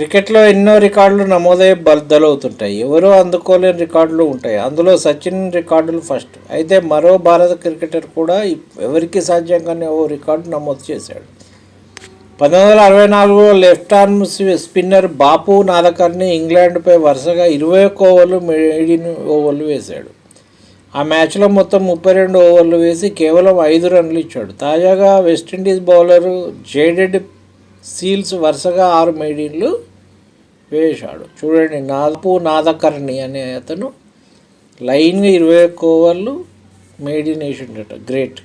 క్రికెట్లో ఎన్నో రికార్డులు నమోదై బద్దలవుతుంటాయి ఎవరో అందుకోలేని రికార్డులు ఉంటాయి. అందులో సచిన్ రికార్డులు ఫస్ట్. అయితే మరో భారత క్రికెటర్ కూడా ఎవరికి సాధ్యం కానీ ఓ రికార్డు నమోదు చేశాడు. పంతొమ్మిది వందల అరవై నాలుగులో left arm spinner Bapu Nadkarni ఇంగ్లాండ్పై వరుసగా ఇరవై ఒక్క ఓవర్లు మెయిడిన్ ఓవర్లు వేశాడు. ఆ మ్యాచ్లో మొత్తం ముప్పై రెండు ఓవర్లు వేసి కేవలం ఐదు రన్లు ఇచ్చాడు. తాజాగా వెస్టిండీస్ బౌలరు జేడెడ్ సీల్స్ వరుసగా ఆరు మెయిడిన్లు వేశాడు. చూడండి నాపు నాదకర్ణి అనే అతను లైన్గా ఇరవై ఒక్క ఓవర్లు మెయిడిన్ వేసిండట గ్రేట్.